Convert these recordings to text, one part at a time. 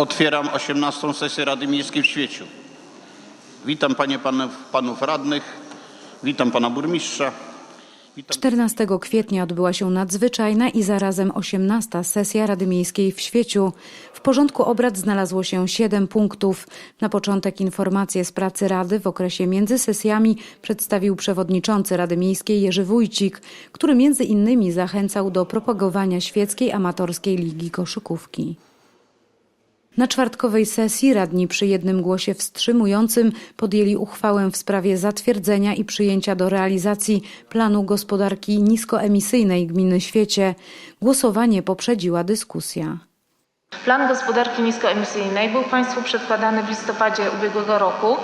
Otwieram 18 sesję Rady Miejskiej w Świeciu. Witam panie, panów, panów radnych, witam pana burmistrza. Witam 14 kwietnia odbyła się nadzwyczajna i zarazem 18 sesja Rady Miejskiej w Świeciu. W porządku obrad znalazło się 7 punktów. Na początek informacje z pracy Rady w okresie między sesjami przedstawił przewodniczący Rady Miejskiej Jerzy Wójcik, który między innymi zachęcał do propagowania świeckiej amatorskiej ligi koszykówki. Na czwartkowej sesji radni przy jednym głosie wstrzymującym podjęli uchwałę w sprawie zatwierdzenia i przyjęcia do realizacji planu gospodarki niskoemisyjnej gminy Świecie. Głosowanie poprzedziła dyskusja. Plan gospodarki niskoemisyjnej był Państwu przedkładany w listopadzie ubiegłego roku.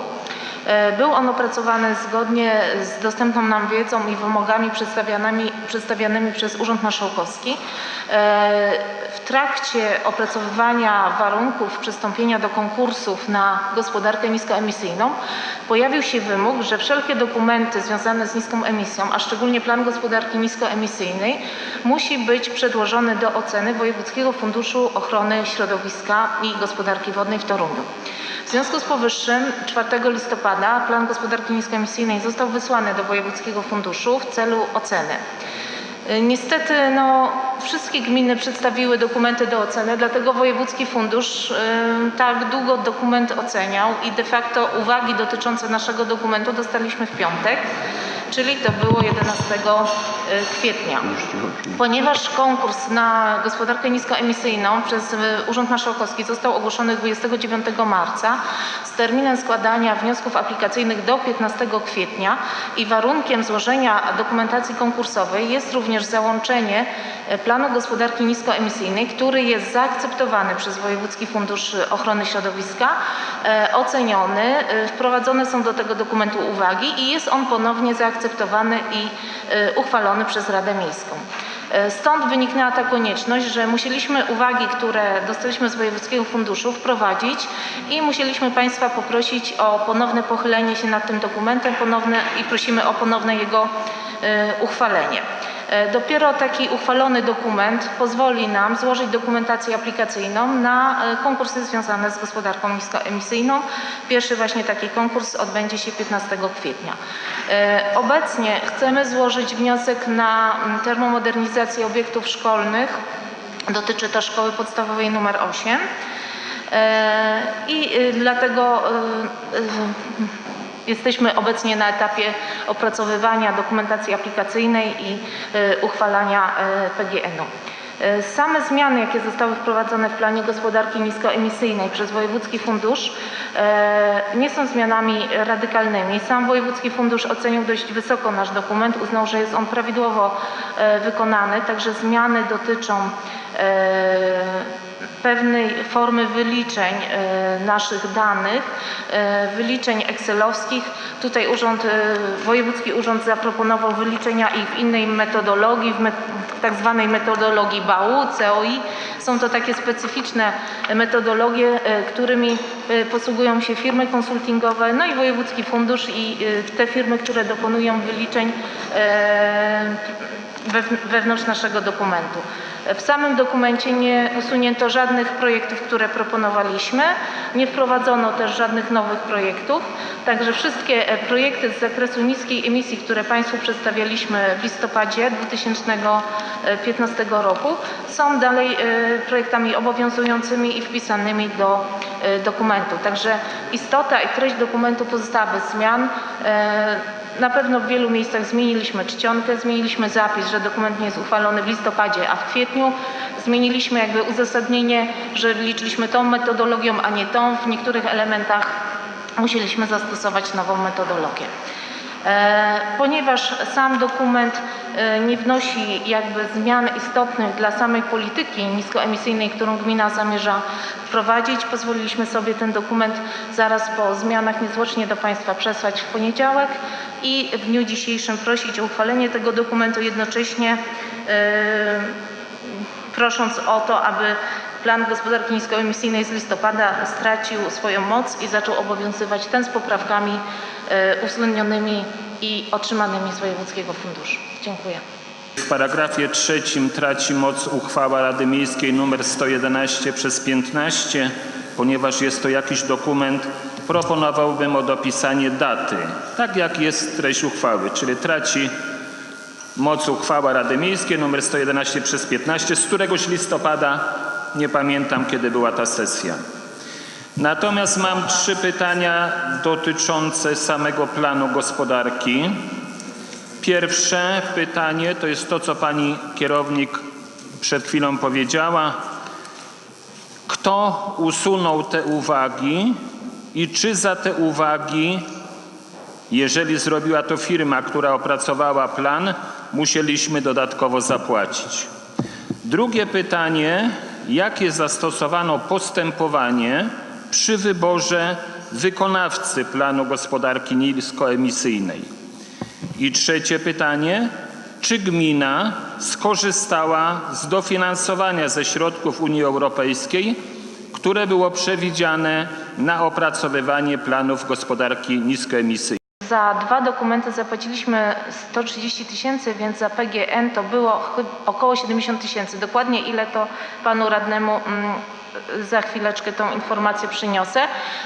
E, Był on opracowany zgodnie z dostępną nam wiedzą i wymogami przedstawianymi, przedstawianymi przez Urząd Marszałkowski. E, W trakcie opracowywania warunków przystąpienia do konkursów na gospodarkę niskoemisyjną pojawił się wymóg, że wszelkie dokumenty związane z niską emisją, a szczególnie plan gospodarki niskoemisyjnej musi być przedłożony do oceny Wojewódzkiego Funduszu Ochrony Środowiska i Gospodarki Wodnej w Toruniu. W związku z powyższym 4 listopada plan gospodarki niskoemisyjnej został wysłany do Wojewódzkiego Funduszu w celu oceny. Y, Niestety no, wszystkie gminy przedstawiły dokumenty do oceny, dlatego Wojewódzki Fundusz y, tak długo dokument oceniał i de facto uwagi dotyczące naszego dokumentu dostaliśmy w piątek, czyli to było 11 kwietnia. Ponieważ konkurs na gospodarkę niskoemisyjną przez y, Urząd Marszałkowski został ogłoszony 29 marca z terminem składania wniosków aplikacyjnych do 15 kwietnia i warunkiem złożenia dokumentacji konkursowej jest również załączenie e, planu gospodarki niskoemisyjnej, który jest zaakceptowany przez Wojewódzki Fundusz Ochrony Środowiska, e, oceniony, e, wprowadzone są do tego dokumentu uwagi i jest on ponownie zaakceptowany i e, uchwalony przez Radę Miejską. Stąd wyniknęła ta konieczność, że musieliśmy uwagi, które dostaliśmy z Wojewódzkiego Funduszu wprowadzić i musieliśmy Państwa poprosić o ponowne pochylenie się nad tym dokumentem ponowne, i prosimy o ponowne jego uchwalenie. E, Dopiero taki uchwalony dokument pozwoli nam złożyć dokumentację aplikacyjną na e, konkursy związane z gospodarką niskoemisyjną. Pierwszy właśnie taki konkurs odbędzie się 15 kwietnia. E, Obecnie chcemy złożyć wniosek na mm, termomodernizację obiektów szkolnych. Dotyczy to szkoły podstawowej numer 8. E, I y, dlatego y, y, Jesteśmy obecnie na etapie opracowywania dokumentacji aplikacyjnej i e, uchwalania e, PGN-u. E, Same zmiany, jakie zostały wprowadzone w planie gospodarki niskoemisyjnej przez Wojewódzki Fundusz, nie są zmianami radykalnymi. Sam Wojewódzki Fundusz ocenił dość wysoko nasz dokument, uznał, że jest on prawidłowo wykonany, także zmiany dotyczą pewnej formy wyliczeń e, naszych danych, e, wyliczeń excelowskich. Tutaj urząd, e, Wojewódzki Urząd zaproponował wyliczenia i w innej metodologii, w met, tak zwanej metodologii BAU, COI. Są to takie specyficzne metodologie, którymi posługują się firmy konsultingowe, no i Wojewódzki Fundusz i te firmy, które dokonują wyliczeń wewnątrz naszego dokumentu. W samym dokumencie nie usunięto żadnych projektów, które proponowaliśmy, nie wprowadzono też żadnych nowych projektów, także wszystkie e, projekty z zakresu niskiej emisji, które Państwu przedstawialiśmy w listopadzie 2015 roku są dalej e, projektami obowiązującymi i wpisanymi do e, dokumentu. Także istota i treść dokumentu pozostała bez zmian. Na pewno w wielu miejscach zmieniliśmy czcionkę, zmieniliśmy zapis, że dokument nie jest uchwalony w listopadzie, a w kwietniu. Zmieniliśmy jakby uzasadnienie, że liczyliśmy tą metodologią, a nie tą. W niektórych elementach musieliśmy zastosować nową metodologię. E, Ponieważ sam dokument e, nie wnosi jakby zmian istotnych dla samej polityki niskoemisyjnej, którą gmina zamierza wprowadzić, pozwoliliśmy sobie ten dokument zaraz po zmianach niezwłocznie do Państwa przesłać w poniedziałek i w dniu dzisiejszym prosić o uchwalenie tego dokumentu jednocześnie e, prosząc o to, aby plan gospodarki niskoemisyjnej z listopada stracił swoją moc i zaczął obowiązywać ten z poprawkami e, uwzględnionymi i otrzymanymi z Wojewódzkiego Funduszu. Dziękuję. W paragrafie trzecim traci moc uchwała Rady Miejskiej nr 111 przez 15 ponieważ jest to jakiś dokument, proponowałbym o dopisanie daty, tak jak jest treść uchwały, czyli traci moc uchwała Rady Miejskiej nr 111 przez 15 z któregoś listopada, nie pamiętam kiedy była ta sesja. Natomiast mam trzy pytania dotyczące samego planu gospodarki. Pierwsze pytanie to jest to, co pani kierownik przed chwilą powiedziała. Kto usunął te uwagi i czy za te uwagi, jeżeli zrobiła to firma, która opracowała plan, musieliśmy dodatkowo zapłacić? Drugie pytanie, jakie zastosowano postępowanie przy wyborze wykonawcy planu gospodarki niskoemisyjnej? I trzecie pytanie, czy gmina skorzystała z dofinansowania ze środków Unii Europejskiej, które było przewidziane na opracowywanie planów gospodarki niskoemisyjnej? Za dwa dokumenty zapłaciliśmy 130 tysięcy, więc za PGN to było około 70 tysięcy. Dokładnie ile to panu radnemu mm, za chwileczkę tą informację przyniosę.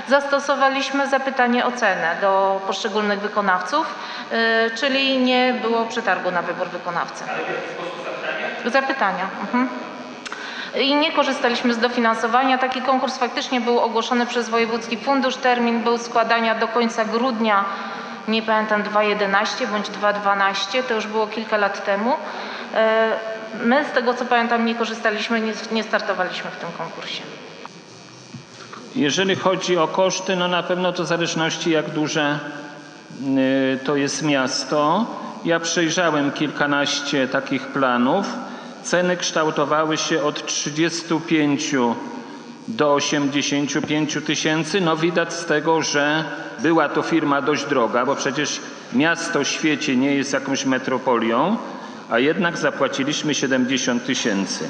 Zastosowaliśmy zapytanie o cenę do poszczególnych wykonawców, y, czyli nie było przetargu na wybór wykonawcy. Zapytania. Mhm. I nie korzystaliśmy z dofinansowania. Taki konkurs faktycznie był ogłoszony przez Wojewódzki Fundusz. Termin był składania do końca grudnia, nie pamiętam, 2.11 bądź 2.12. To już było kilka lat temu. E, My z tego co pamiętam nie korzystaliśmy, nie, nie startowaliśmy w tym konkursie. Jeżeli chodzi o koszty, no na pewno to w zależności jak duże y, to jest miasto. Ja przejrzałem kilkanaście takich planów. Ceny kształtowały się od 35 do 85 tysięcy. No widać z tego, że była to firma dość droga, bo przecież miasto w świecie nie jest jakąś metropolią, a jednak zapłaciliśmy 70 tysięcy.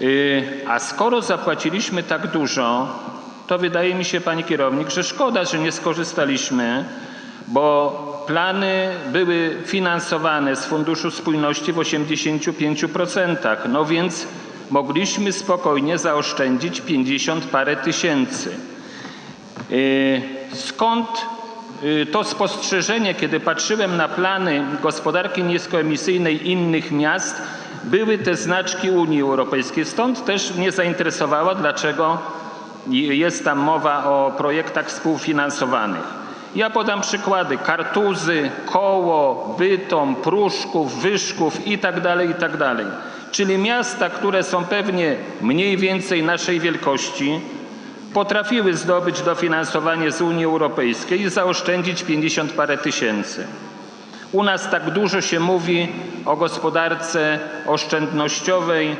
Y, A skoro zapłaciliśmy tak dużo, to wydaje mi się, pani kierownik, że szkoda, że nie skorzystaliśmy, bo plany były finansowane z Funduszu Spójności w 85%. No więc mogliśmy spokojnie zaoszczędzić 50 parę tysięcy. Y, Skąd y, to spostrzeżenie, kiedy patrzyłem na plany gospodarki niskoemisyjnej innych miast, były te znaczki Unii Europejskiej. Stąd też mnie zainteresowała, dlaczego jest tam mowa o projektach współfinansowanych. Ja podam przykłady. Kartuzy, Koło, Bytom, Pruszków, Wyszków i tak Czyli miasta, które są pewnie mniej więcej naszej wielkości, potrafiły zdobyć dofinansowanie z Unii Europejskiej i zaoszczędzić 50 parę tysięcy. U nas tak dużo się mówi o gospodarce oszczędnościowej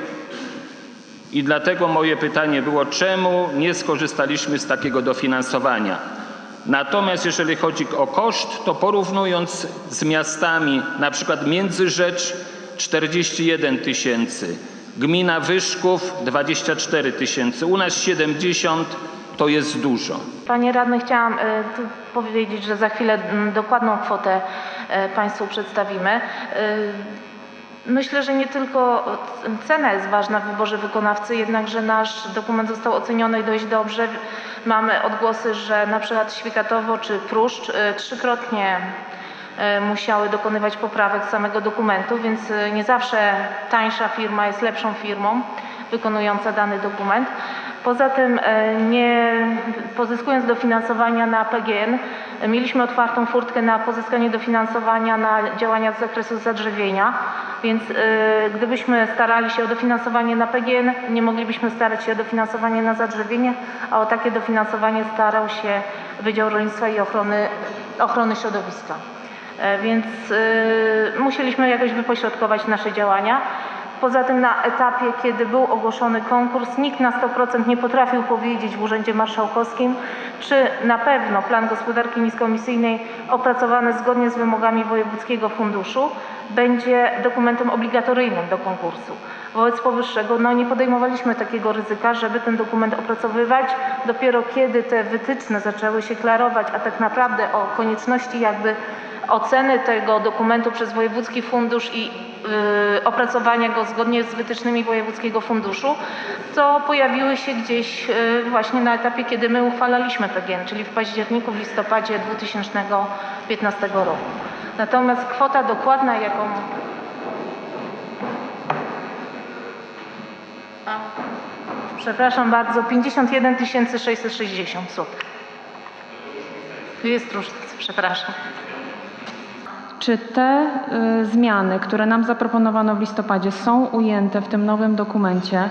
i dlatego moje pytanie było, czemu nie skorzystaliśmy z takiego dofinansowania. Natomiast jeżeli chodzi o koszt, to porównując z miastami, na przykład Międzyrzecz 41 tysięcy, gmina Wyszków 24 tysięcy, u nas 70 to jest dużo. Panie radny, chciałam e, powiedzieć, że za chwilę dokładną kwotę e, Państwu przedstawimy. E, Myślę, że nie tylko cena jest ważna w wyborze wykonawcy, jednakże nasz dokument został oceniony dość dobrze. Mamy odgłosy, że na przykład Świekatowo czy Pruszcz trzykrotnie musiały dokonywać poprawek samego dokumentu, więc e, nie zawsze tańsza firma jest lepszą firmą wykonująca dany dokument. Poza tym, e, nie pozyskując dofinansowania na PGN, e, mieliśmy otwartą furtkę na pozyskanie dofinansowania na działania z zakresu zadrzewienia, więc e, gdybyśmy starali się o dofinansowanie na PGN, nie moglibyśmy starać się o dofinansowanie na zadrzewienie, a o takie dofinansowanie starał się Wydział Rolnictwa i Ochrony, Ochrony Środowiska. E, Więc y, musieliśmy jakoś wypośrodkować nasze działania. Poza tym na etapie, kiedy był ogłoszony konkurs, nikt na 100% nie potrafił powiedzieć w Urzędzie Marszałkowskim, czy na pewno plan gospodarki niskoemisyjnej opracowany zgodnie z wymogami Wojewódzkiego Funduszu będzie dokumentem obligatoryjnym do konkursu. Wobec powyższego no, nie podejmowaliśmy takiego ryzyka, żeby ten dokument opracowywać. Dopiero kiedy te wytyczne zaczęły się klarować, a tak naprawdę o konieczności jakby oceny tego dokumentu przez Wojewódzki Fundusz i y, opracowania go zgodnie z wytycznymi Wojewódzkiego Funduszu, to pojawiły się gdzieś y, właśnie na etapie, kiedy my uchwalaliśmy PGN, czyli w październiku, w listopadzie 2015 roku. Natomiast kwota dokładna, jaką Przepraszam bardzo, 51 660 zł. Jest różnica, przepraszam. Czy te y, zmiany, które nam zaproponowano w listopadzie, są ujęte w tym nowym dokumencie?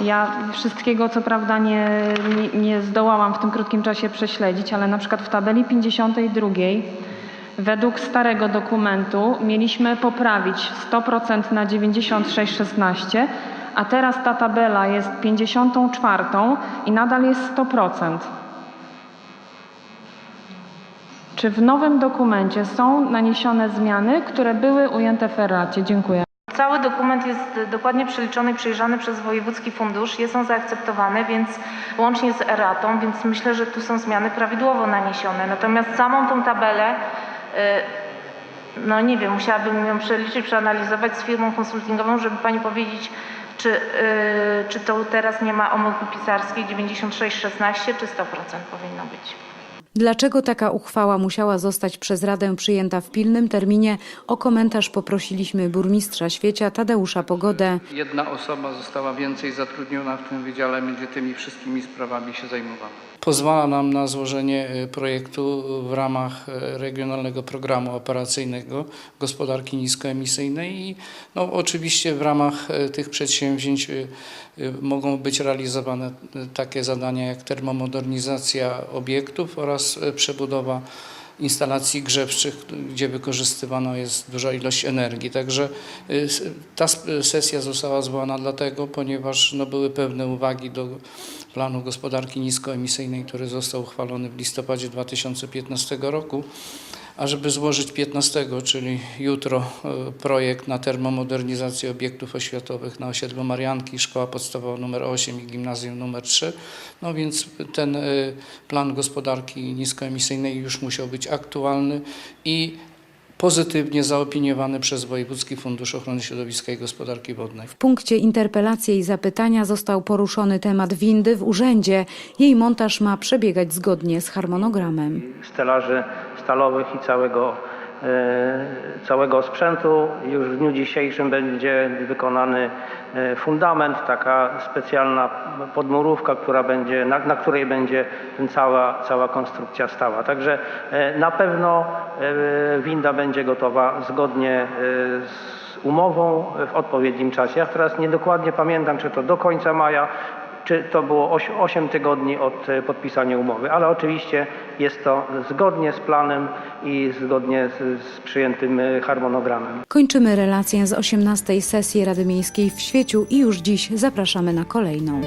Ja wszystkiego, co prawda, nie, nie, nie zdołałam w tym krótkim czasie prześledzić, ale na przykład w tabeli 52 według starego dokumentu mieliśmy poprawić 100% na 96,16, a teraz ta tabela jest 54 i nadal jest 100%. Czy w nowym dokumencie są naniesione zmiany, które były ujęte w erracie? Dziękuję. Cały dokument jest dokładnie przeliczony i przejrzany przez Wojewódzki Fundusz. Jest on zaakceptowany, więc łącznie z eratą, więc myślę, że tu są zmiany prawidłowo naniesione. Natomiast samą tą tabelę, y, no nie wiem, musiałabym ją przeliczyć, przeanalizować z firmą konsultingową, żeby pani powiedzieć, czy, y, czy to teraz nie ma omyłki pisarskiej 96,16 czy 100% powinno być. Dlaczego taka uchwała musiała zostać przez Radę przyjęta w pilnym terminie? O komentarz poprosiliśmy burmistrza Świecia Tadeusza Pogodę. Jedna osoba została więcej zatrudniona w tym wydziale, będzie tymi wszystkimi sprawami się zajmowała. Pozwala nam na złożenie y, projektu w ramach y, Regionalnego Programu Operacyjnego Gospodarki Niskoemisyjnej i no, oczywiście w ramach y, tych przedsięwzięć mogą być realizowane takie zadania jak termomodernizacja obiektów oraz przebudowa instalacji grzewczych, gdzie wykorzystywana jest duża ilość energii. Także ta sesja została zwołana dlatego, ponieważ no, były pewne uwagi do planu gospodarki niskoemisyjnej, który został uchwalony w listopadzie 2015 roku. A żeby złożyć 15, czyli jutro, y, projekt na termomodernizację obiektów oświatowych na osiedlu Marianki, szkoła podstawowa nr 8 i gimnazjum nr 3, no więc ten y, plan gospodarki niskoemisyjnej już musiał być aktualny i pozytywnie zaopiniowany przez Wojewódzki Fundusz Ochrony Środowiska i Gospodarki Wodnej. W punkcie interpelacje i zapytania został poruszony temat windy w urzędzie. Jej montaż ma przebiegać zgodnie z harmonogramem. stelaży stalowych i całego, całego sprzętu. Już w dniu dzisiejszym będzie wykonany e, fundament, taka specjalna podmurówka, która będzie, na, na której będzie cała, cała konstrukcja stała. Także e, na pewno e, winda będzie gotowa zgodnie e, z umową w odpowiednim czasie. Ja teraz niedokładnie pamiętam, czy to do końca maja, czy to było 8 tygodni od e, podpisania umowy, ale oczywiście jest to zgodnie z planem i zgodnie z, z przyjętym e, harmonogramem. Kończymy relację z 18 sesji Rady Miejskiej w Świeciu i już dziś zapraszamy na kolejną.